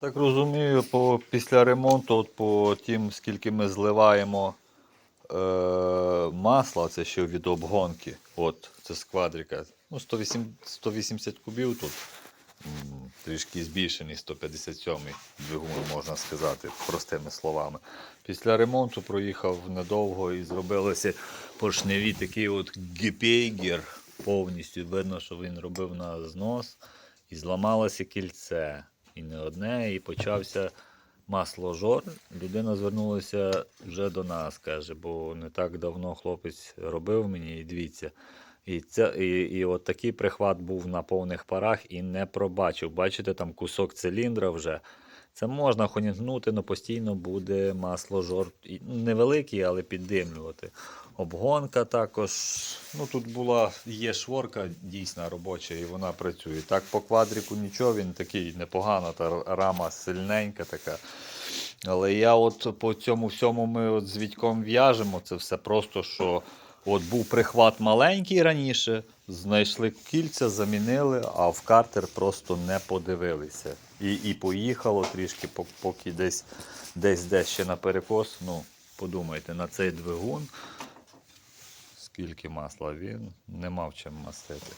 Так розумію, по, після ремонту, от по тим, скільки ми зливаємо е, масла, це ще від обгонки. От, це з. Ну, 108, 180 кубів тут. Трішки збільшений 157 двигун, можна сказати, простими словами. Після ремонту проїхав недовго і зробилося поршневі такий от гепейгер. Повністю видно, що він робив на знос. І зламалося кільце. І не одне, і почався масложор. Людина звернулася вже до нас, каже, бо не так давно хлопець робив мені, і дивіться. І, це, і, і от такий прихват був на повних парах і не пробачив. Бачите, там кусок циліндра вже. Це можна хонітнути, але постійно буде масложор. І, ну, Невеликий, але піддимлювати. Обгонка також. Ну, тут була, є шворка дійсна робоча, і вона працює. Так, по квадрику нічого, він такий непогана, та рама сильненька така. Але я от по цьому всьому ми от з Вітьком в'яжемо. Це все просто, що от був прихват маленький раніше, знайшли кільця, замінили, а в картер просто не подивилися. І, і поїхало трішки, поки десь десь десь ще на перекос. Ну, подумайте, на цей двигун. Скільки масла він не мав чим мастити.